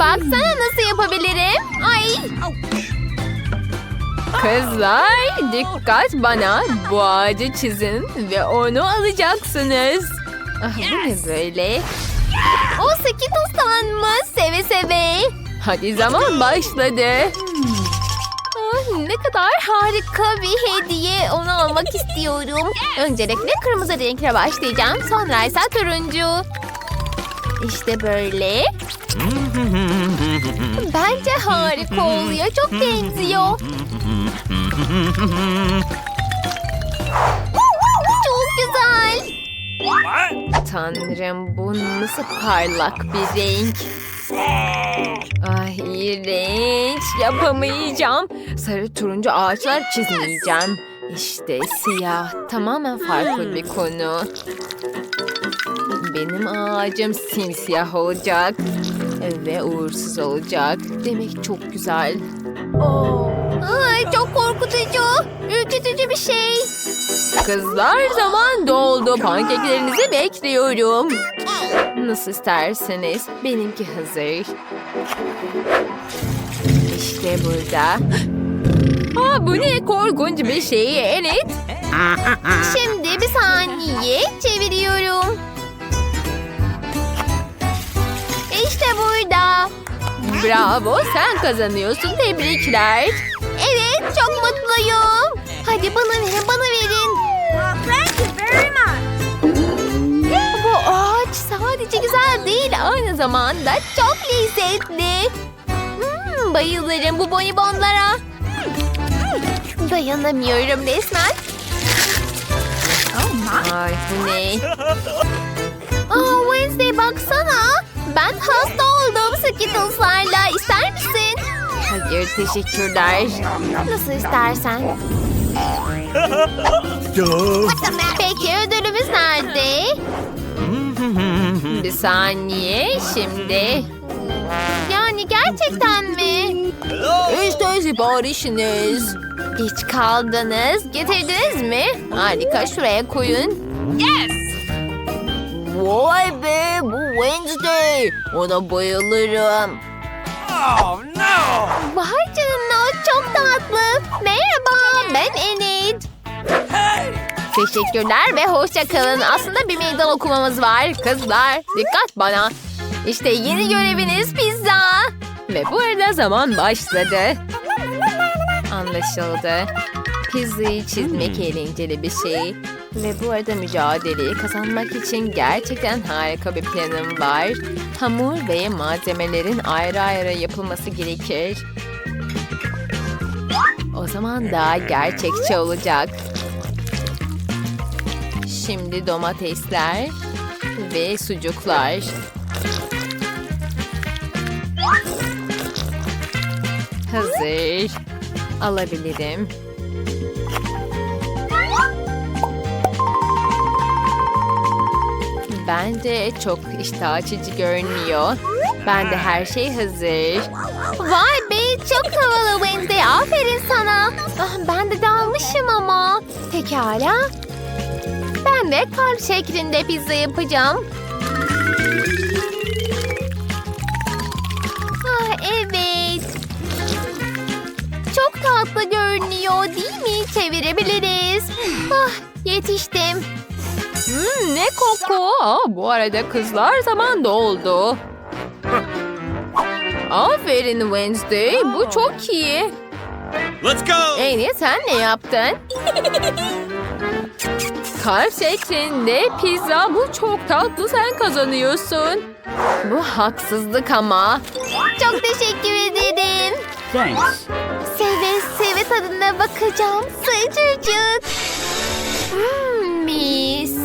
Baksana nasıl yapabilirim. Ay. Kızlar dikkat bana. Bu ağacı çizin ve onu alacaksınız. Ah, bu ne böyle? O Skittles'tan mı? Seve seve. Hadi zaman başladı. Ah, ne kadar harika bir hediye. Onu almak istiyorum. Öncelikle kırmızı renkle başlayacağım. Sonra ise turuncu. İşte böyle. Bence harika oluyor. Çok benziyor. Çok güzel. Tanrım bu nasıl parlak bir renk. Ay iğrenç yapamayacağım. Sarı turuncu ağaçlar çizmeyeceğim. İşte siyah tamamen farklı bir konu. Benim ağacım simsiyah olacak. Ve uğursuz olacak. Demek çok güzel. Ay, çok korkutucu. Ürkütücü bir şey. Kızlar zaman doldu. Pankeklerinizi bekliyorum. Nasıl isterseniz. Benimki hazır. İşte burada. Aa, bu ne korkunç bir şey Enet. Şimdi bir saniye çeviriyorum. Bravo sen kazanıyorsun. Tebrikler. Evet çok mutluyum. Hadi bana verin bana verin. Bu ağaç sadece güzel değil aynı zamanda çok lezzetli. Hmm, bayılırım bu bonibonlara. Dayanamıyorum resmen. Ay bu ne? Aa Wednesday baksana. Ben hasta oldum Skittles'larla. İster misin? Hayır teşekkürler. Nasıl istersen. Peki ödülümüz nerede? Bir saniye şimdi. Yani gerçekten mi? İşte siparişiniz. Geç kaldınız. Getirdiniz mi? Harika şuraya koyun. Vay be bu Wednesday. Ona bayılırım. Oh no! Vay canına çok tatlı. Merhaba ben Enid. Hey! Teşekkürler ve hoşça kalın. Aslında bir meydan okumamız var. Kızlar dikkat bana. İşte yeni göreviniz pizza. Ve bu arada zaman başladı. Anlaşıldı. Pizzayı çizmek eğlenceli bir şey. Ve bu arada mücadeleyi kazanmak için gerçekten harika bir planım var. Hamur ve malzemelerin ayrı ayrı yapılması gerekir. O zaman daha gerçekçi olacak. Şimdi domatesler ve sucuklar. Hazır. Alabilirim. Bence çok iştah açıcı görünüyor. Ben de her şey hazır. Vay be çok havalı Wednesday. Aferin sana. Ah, ben de dalmışım ama. Pekala. Ben de kalp şeklinde pizza yapacağım. Ah, evet. Çok tatlı görünüyor değil mi? Çevirebiliriz. Ah, yetiştim. Hmm, ne koku. Aa, bu arada kızlar zaman doldu. Aferin Wednesday. Bu çok iyi. Let's go! Amy sen ne yaptın? Kalp şeklinde pizza bu çok tatlı sen kazanıyorsun. Bu haksızlık ama. Çok teşekkür ederim. Thanks. Seve seve tadına bakacağım. Sıcacık. Hmm, mis.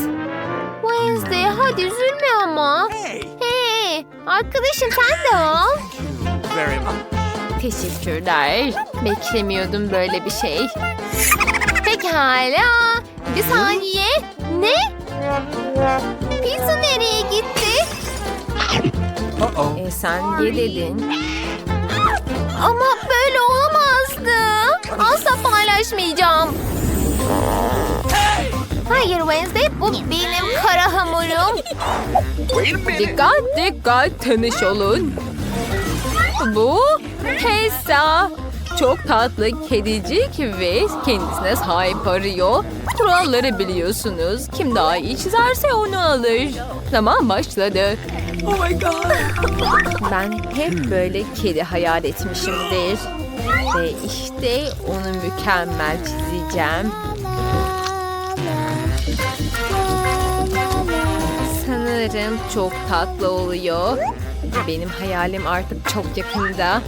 Hadi üzülme ama. Hey! Hey arkadaşım sen de much. Teşekkürler. Beklemiyordum böyle bir şey. Pekala. Bir saniye. Ne? Pizza nereye gitti? Uh-oh. E sen ye dedin. Ama böyle olamazdı. Asla paylaşmayacağım. Hayır Wednesday bu benim kara hamurum. Dikkat dikkat tanış olun. Bu Tessa. Çok tatlı kedicik ve kendisine sahip arıyor. Kuralları biliyorsunuz. Kim daha iyi çizerse onu alır. Zaman başladı. Ben hep böyle kedi hayal etmişimdir. Ve işte onu mükemmel çizeceğim. Sanırım çok tatlı oluyor. Benim hayalim artık çok yakında.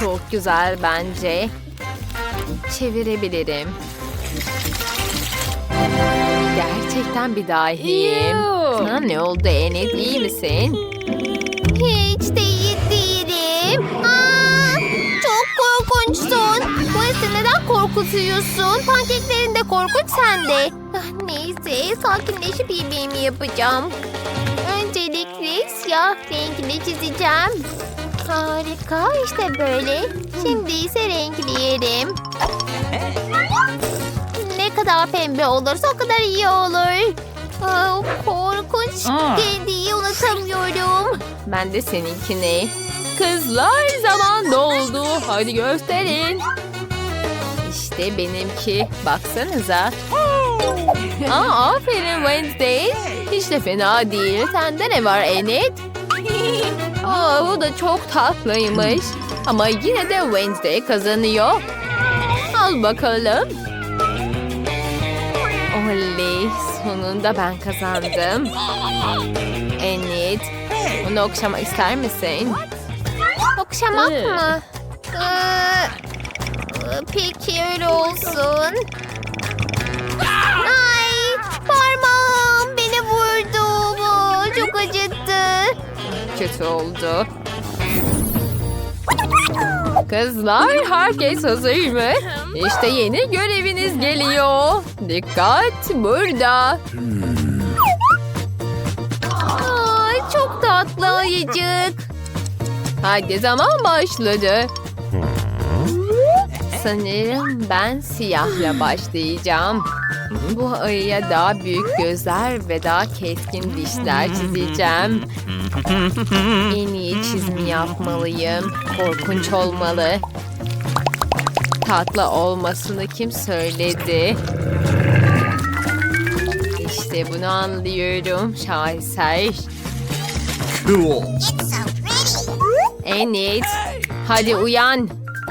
Çok güzel bence. Çevirebilirim. Gerçekten bir dahiyim. Sana ne oldu Enet iyi misin? Korkutuyorsun? Pankeklerin de korkunç sende. Ah, neyse sakinleşip yemeğimi yapacağım. Öncelikle siyah renkini çizeceğim. Harika işte böyle. Şimdi ise renkleyelim. Ne kadar pembe olursa o kadar iyi olur. Aa, korkunç. Kendiyi unutamıyorum. Ben de seninkini. Kızlar zaman doldu. Hadi gösterin. İşte benimki. Baksanıza. Aa, aferin Wednesday. Hiç de fena değil. Sende ne var Enid? Aa, bu da çok tatlıymış. Ama yine de Wednesday kazanıyor. Al bakalım. Oley, sonunda ben kazandım. Enid, bunu okşamak ister misin? Okşamak mı? Ee, peki öyle olsun. Ay parmağım beni vurdu bu. Çok acıttı. Kötü oldu. Kızlar, herkes hazır mı? İşte yeni göreviniz geliyor. Dikkat, burada. Ay çok tatlı ayıcık. Hadi zaman başladı. Sanırım ben siyahla başlayacağım. Bu ayıya daha büyük gözler ve daha keskin dişler çizeceğim. En iyi çizimi yapmalıyım. Korkunç olmalı. Tatlı olmasını kim söyledi? İşte bunu anlıyorum. Şaheser. Cool. Enid, hadi uyan.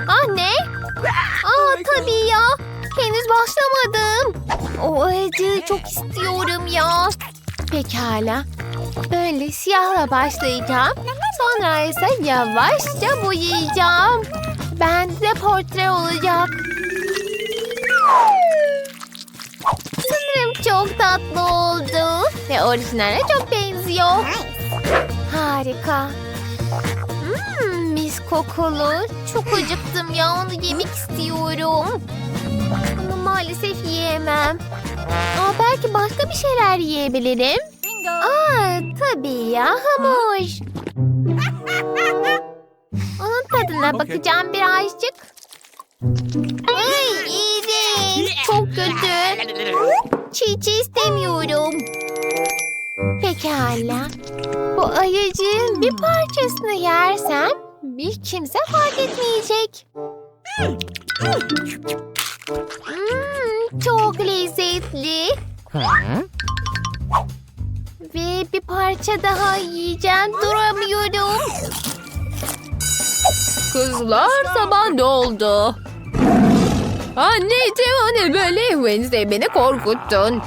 Ah ne? Aa tabii ya. Henüz başlamadım. O acı çok istiyorum ya. Pekala. Böyle siyahla başlayacağım. Sonra ise yavaşça boyayacağım. Bende de portre olacak. Sanırım çok tatlı oldu. Ve orijinale çok benziyor. Harika. Kokulu. Çok acıktım ya onu yemek istiyorum. Ama maalesef yiyemem. Aa, belki başka bir şeyler yiyebilirim. Aa, tabii ya hamur. Onun tadına bakacağım birazcık. Ay iğrenç. Çok kötü. Çiğ çiğ istemiyorum. Pekala. Bu ayıcığın bir parçasını yersem bir kimse fark etmeyecek. Hmm, çok lezzetli. Ve bir parça daha yiyeceğim. Duramıyorum. Kızlar zaman doldu. Anneciğim ne böyle? Wednesday beni korkuttun.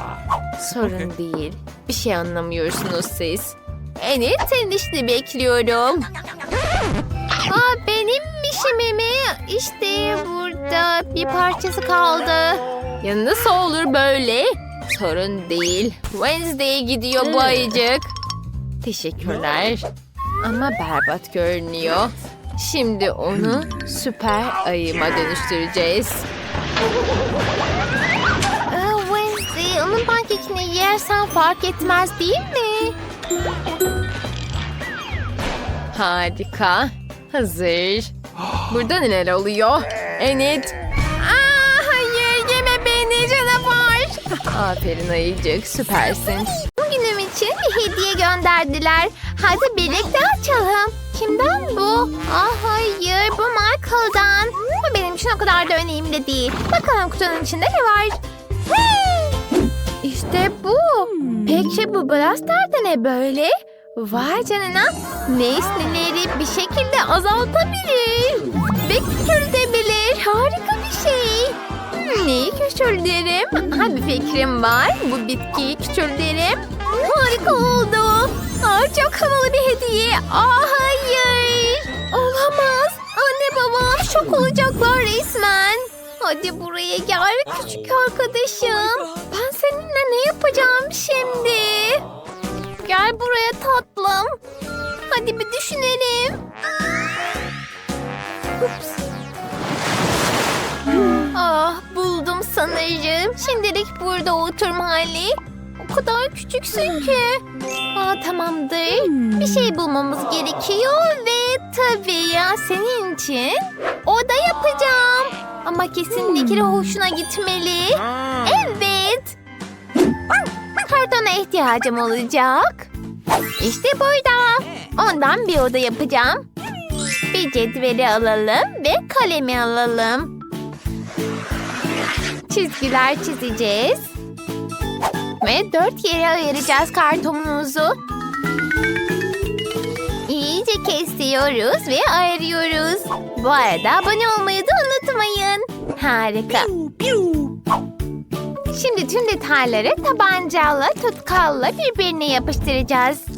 Sorun değil. Bir şey anlamıyorsunuz siz. Enid senin işini bekliyorum. Aa, benim işimi mi? İşte burada bir parçası kaldı. Ya nasıl olur böyle? Sorun değil. Wednesday'e gidiyor bu ayıcık. Teşekkürler. Ama berbat görünüyor. Şimdi onu süper ayıma dönüştüreceğiz. Aa, Wednesday onun pankekini yersen fark etmez değil mi? Harika. Hazır. Burada neler oluyor? Enid. Aa, hayır yeme beni canavar. Aferin ayıcık süpersin. Bugün bir hediye gönderdiler. Hadi birlikte açalım. Kimden bu? Ah hayır bu Michael'dan. Bu benim için o kadar da önemli değil. Bakalım kutunun içinde ne var? İşte bu. Peki bu Blaster de ne böyle? Vay canına. Nesneleri bir şekilde azaltabilir. Ve küçültebilir. Harika bir şey. Neyi küçülterim? Ha bir fikrim var. Bu bitkiyi küçülterim. Harika oldu. Aa, çok havalı bir hediye. Aa hayır. Olamaz. Anne babam şok olacaklar resmen. Hadi buraya gel küçük arkadaşım. Ben seninle ne yapacağım şimdi? Gel buraya tatlım. Hadi bir düşünelim. Ah buldum sanırım. Şimdilik burada oturma hali. O kadar küçüksün ki. Aa, tamamdır. Bir şey bulmamız gerekiyor ve tabii ya senin için oda yapacağım. Ama kesinlikle hoşuna gitmeli. Evet. Kartona ihtiyacım olacak. İşte burada. Ondan bir oda yapacağım. Bir cetveli alalım ve kalemi alalım. Çizgiler çizeceğiz. Ve dört yere ayıracağız kartonumuzu. İyice kesiyoruz ve ayırıyoruz. Bu arada abone olmayı da unutmayın. Harika. Şimdi tüm detayları tabancayla, tutkalla birbirine yapıştıracağız.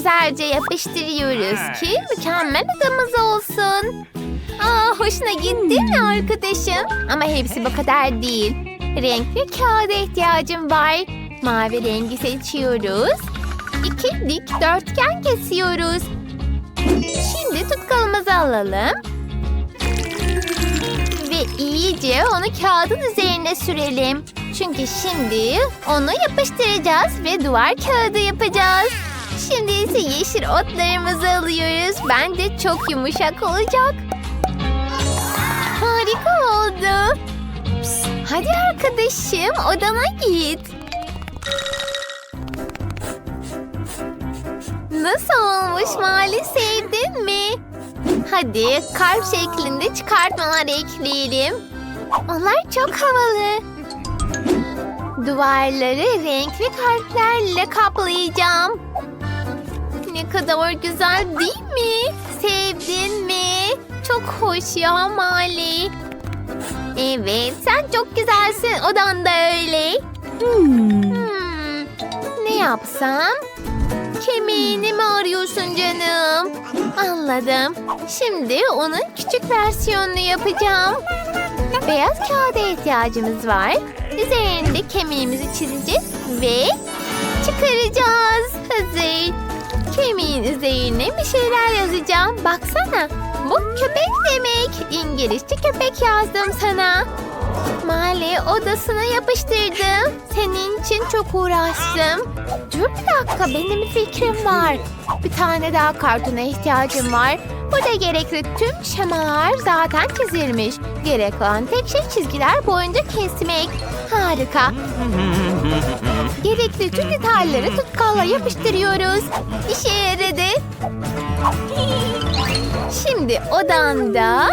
Güzelce yapıştırıyoruz ki mükemmel adamız olsun. Aa, hoşuna gitti mi arkadaşım? Ama hepsi bu kadar değil. Renkli kağıda ihtiyacım var. Mavi rengi seçiyoruz. İki dik dörtgen kesiyoruz. Şimdi tutkalımızı alalım. Ve iyice onu kağıdın üzerine sürelim. Çünkü şimdi onu yapıştıracağız ve duvar kağıdı yapacağız. Şimdi ise yeşil otlarımızı alıyoruz. Bence çok yumuşak olacak. Harika oldu. Psst, hadi arkadaşım odana git. Nasıl olmuş Mali sevdin mi? Hadi kalp şeklinde çıkartmalar ekleyelim. Onlar çok havalı. Duvarları renkli kalplerle kaplayacağım. Ne kadar güzel değil mi? Sevdin mi? Çok hoş ya Mali. Evet sen çok güzelsin odan da öyle. Hmm, ne yapsam? Kemiğini mi arıyorsun canım? Anladım. Şimdi onun küçük versiyonunu yapacağım. Beyaz kağıda ihtiyacımız var. Üzerinde kemiğimizi çizeceğiz ve çıkaracağız. Hazır. Kemiğin üzerine bir şeyler yazacağım. Baksana. Bu köpek demek. İngilizce köpek yazdım sana. Mali odasına yapıştırdım. Senin için çok uğraştım. Dur bir dakika benim bir fikrim var. Bir tane daha kartona ihtiyacım var. Burada gerekli tüm şemalar zaten çizilmiş. Gerek olan tek şey çizgiler boyunca kesmek. Harika. Gerekli tüm detayları tutkalla yapıştırıyoruz. İşe yaradı. Şimdi odanda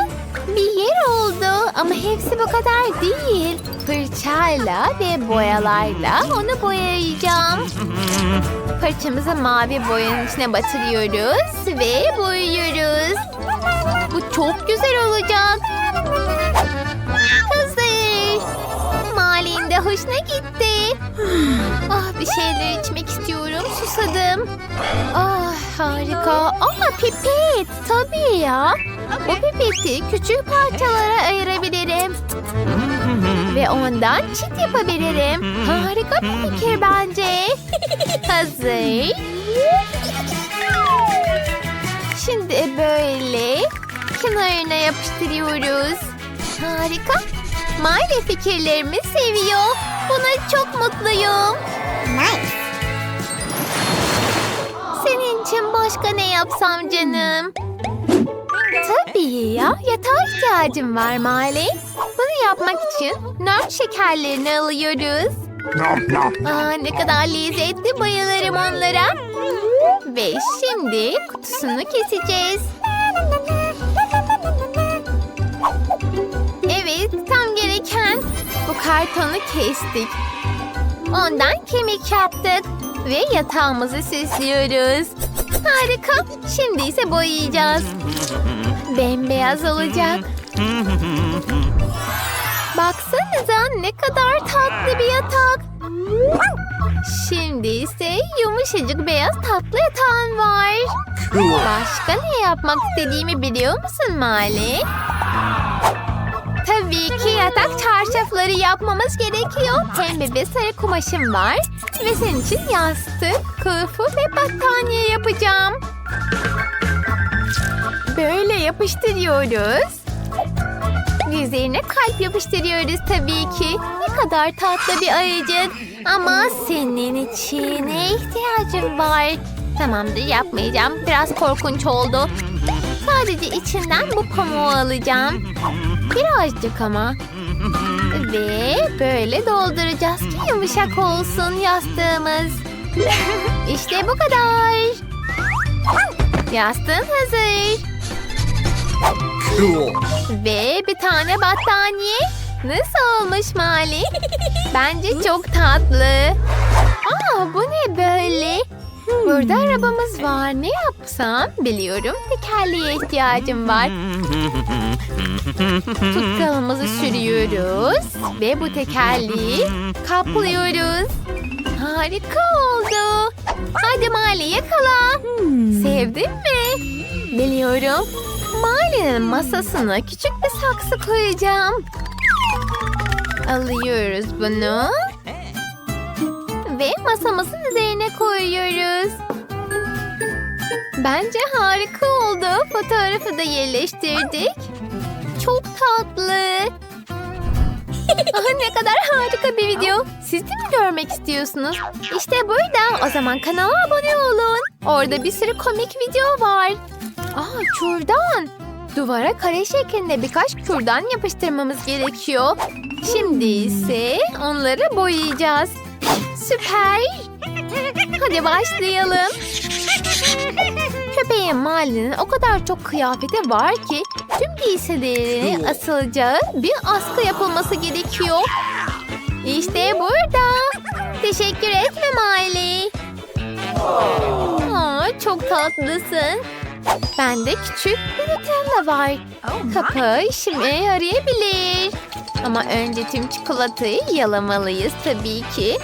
bir yer oldu ama hepsi bu kadar değil. Fırçayla ve boyalarla onu boyayacağım. Fırçamızı mavi boyanın içine batırıyoruz ve boyuyoruz. Bu çok güzel olacak. De hoşuna gitti. Ah bir şeyler içmek istiyorum. Susadım. Ah harika. Ama pipet. Tabii ya. Bu pipeti küçük parçalara ayırabilirim. Ve ondan çit yapabilirim. Harika bir fikir bence. Hazır. Şimdi böyle kenarına yapıştırıyoruz. Harika. Mali fikirlerimi seviyor. Buna çok mutluyum. Senin için başka ne yapsam canım? Tabii ya. Yatağa ihtiyacım var Mali. Bunu yapmak için nört şekerlerini alıyoruz. Aa, ne kadar lezzetli bayılırım onlara. Ve şimdi kutusunu keseceğiz. Gereken bu kartonu kestik. Ondan kemik yaptık ve yatağımızı süslüyoruz. Harika. Şimdi ise boyayacağız. Bembeyaz olacak. Baksanıza ne kadar tatlı bir yatak. Şimdi ise yumuşacık beyaz tatlı yatağın var. Başka ne yapmak istediğimi biliyor musun Mali? Tabii ki yatak çarşafları yapmamız gerekiyor. Pembe ve sarı kumaşım var. Ve senin için yastık, kılıfı ve battaniye yapacağım. Böyle yapıştırıyoruz. Üzerine kalp yapıştırıyoruz tabii ki. Ne kadar tatlı bir ayıcık. Ama senin için ne ihtiyacım var? Tamamdır yapmayacağım. Biraz korkunç oldu. Sadece içinden bu pamuğu alacağım. Birazcık ama. Ve böyle dolduracağız ki yumuşak olsun yastığımız. İşte bu kadar. Yastığın hazır. Cool. Ve bir tane battaniye. Nasıl olmuş Mali? Bence çok tatlı. Aa bu ne böyle? Burada arabamız var. Ne yapsam? Biliyorum tekerleğe ihtiyacım var. Tutkalımızı sürüyoruz. Ve bu tekerleği kaplıyoruz. Harika oldu. Hadi Mali yakala. Sevdin mi? Biliyorum. Mali'nin masasına küçük bir saksı koyacağım. Alıyoruz bunu. Ve masamızın üzerine koyuyoruz. Bence harika oldu. Fotoğrafı da yerleştirdik. Çok tatlı. Ah, ne kadar harika bir video. Siz de mi görmek istiyorsunuz? İşte burada. O zaman kanala abone olun. Orada bir sürü komik video var. Aa kürdan. Duvara kare şeklinde birkaç kürdan yapıştırmamız gerekiyor. Şimdi ise onları boyayacağız. Süper. Hadi başlayalım. Köpeğin Mali'nin o kadar çok kıyafeti var ki tüm giysilerini asılacağı bir askı yapılması gerekiyor. İşte burada. Teşekkür etme Mali. Aa, çok tatlısın. Bende küçük bir Nutella var. Kapı işime yarayabilir. Ama önce tüm çikolatayı yalamalıyız tabii ki.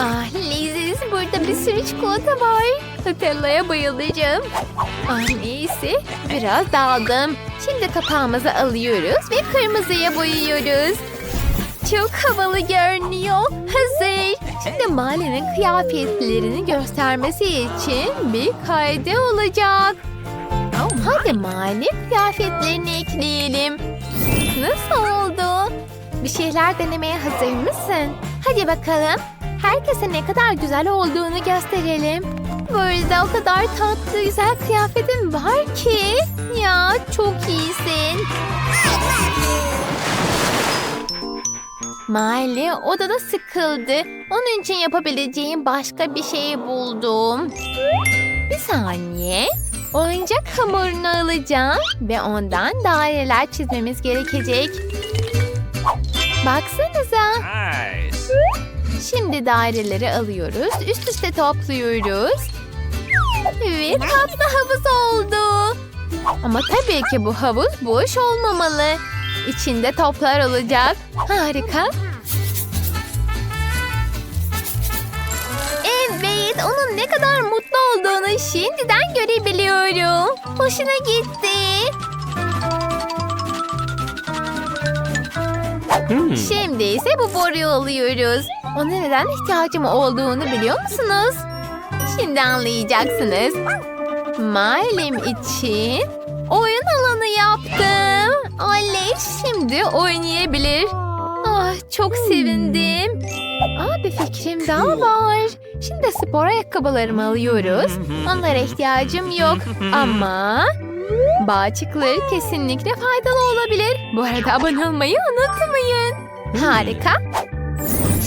Ah leziz burada bir sürü çikolata var. Nutella'ya bayılacağım. Ah neyse biraz daldım. Şimdi kapağımızı alıyoruz ve kırmızıya boyuyoruz. Çok havalı görünüyor. Hazır. Şimdi Mali'nin kıyafetlerini göstermesi için bir kaydı olacak. Hadi Mali kıyafetlerini ekleyelim. Nasıl oldu? Bir şeyler denemeye hazır mısın? Hadi bakalım. Herkese ne kadar güzel olduğunu gösterelim. Burada o kadar tatlı güzel kıyafetin var ki. Ya çok iyisin. Miley odada sıkıldı. Onun için yapabileceğim başka bir şey buldum. Bir saniye. Oyuncak hamurunu alacağım ve ondan daireler çizmemiz gerekecek. Baksanıza. Nice. Şimdi daireleri alıyoruz. Üst üste topluyoruz. Ve tatlı havuz oldu. Ama tabii ki bu havuz boş olmamalı. İçinde toplar olacak. Harika. Evet, onun ne kadar mutlu olduğunu şimdiden görebiliyorum. Hoşuna gitti. Şimdi ise bu boruyu alıyoruz. Ona neden ihtiyacım olduğunu biliyor musunuz? Şimdi anlayacaksınız. Mailem için oyun alanı yaptım. Oley şimdi oynayabilir. Ah çok sevindim. Aa, bir fikrim daha var. Şimdi spor ayakkabılarımı alıyoruz. Onlara ihtiyacım yok. Ama bağcıkları kesinlikle faydalı olabilir. Bu arada abone olmayı unutmayın. Harika.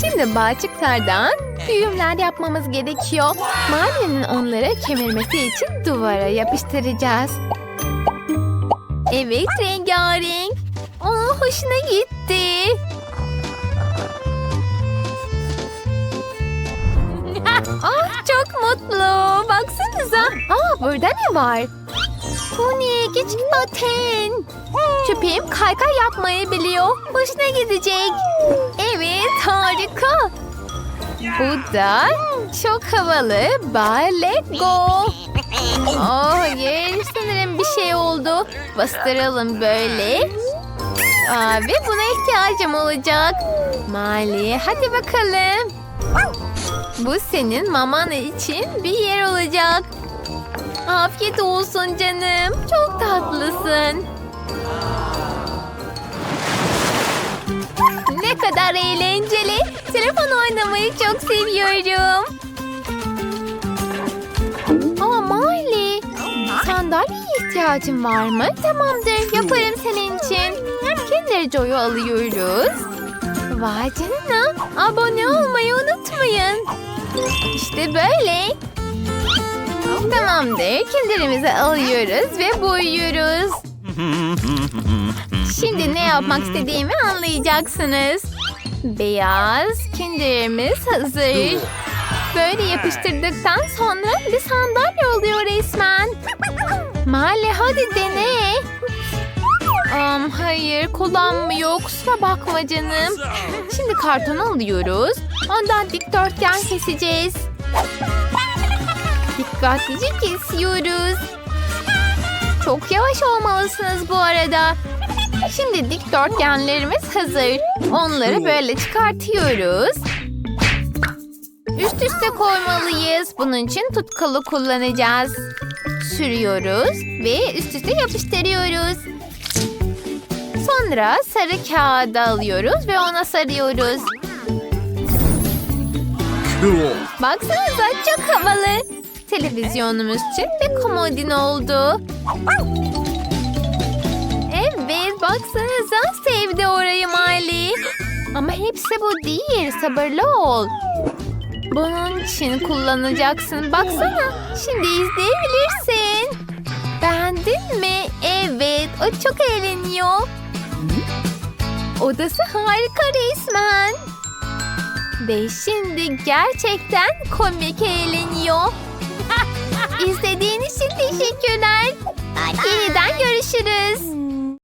Şimdi balçıklardan düğümler yapmamız gerekiyor. Mavi'nin onları kemirmesi için duvara yapıştıracağız. Evet rengarenk. Aa, hoşuna gitti. ah çok mutlu. Baksanıza. Aa burada ne var? Pony küçük paten. Köpeğim kaykay yapmayı biliyor. Hoşuna gidecek. Evet harika. Bu da çok havalı Balego. Oh hayır sanırım bir şey oldu. Bastıralım böyle. Aa, ve buna ihtiyacım olacak. Mali hadi bakalım. Bu senin maman için bir yer olacak. Afiyet olsun canım. Çok tatlısın. Ne kadar eğlenceli. Telefon oynamayı çok seviyorum. Aa Marley. Sandalyeye ihtiyacın var mı? Tamamdır yaparım senin için. Kinder Joy'u alıyoruz. Vay canına. Abone olmayı unutmayın. İşte böyle. Tamamdır. Kinderimizi alıyoruz ve boyuyoruz. Şimdi ne yapmak istediğimi anlayacaksınız. Beyaz kinderimiz hazır. Böyle yapıştırdıktan sonra bir sandalye oluyor resmen. Mali hadi dene. Am, hayır kullanmıyor kusura bakma canım. Şimdi karton alıyoruz. Ondan dikdörtgen keseceğiz. Dikkatlice kesiyoruz. Çok yavaş olmalısınız bu arada. Şimdi dikdörtgenlerimiz hazır. Onları böyle çıkartıyoruz. Üst üste koymalıyız. Bunun için tutkulu kullanacağız. Sürüyoruz ve üst üste yapıştırıyoruz. Sonra sarı kağıdı alıyoruz ve ona sarıyoruz. Cool. Baksanıza çok havalı. Televizyonumuz için bir komodin oldu. Evet baksanıza sevdi orayı Mali. Ama hepsi bu değil sabırlı ol. Bunun için kullanacaksın. Baksana şimdi izleyebilirsin. Beğendin mi? Evet o çok eğleniyor. Odası harika resmen. Ve şimdi gerçekten komik eğleniyor. İzlediğiniz için teşekkürler. Yeniden görüşürüz.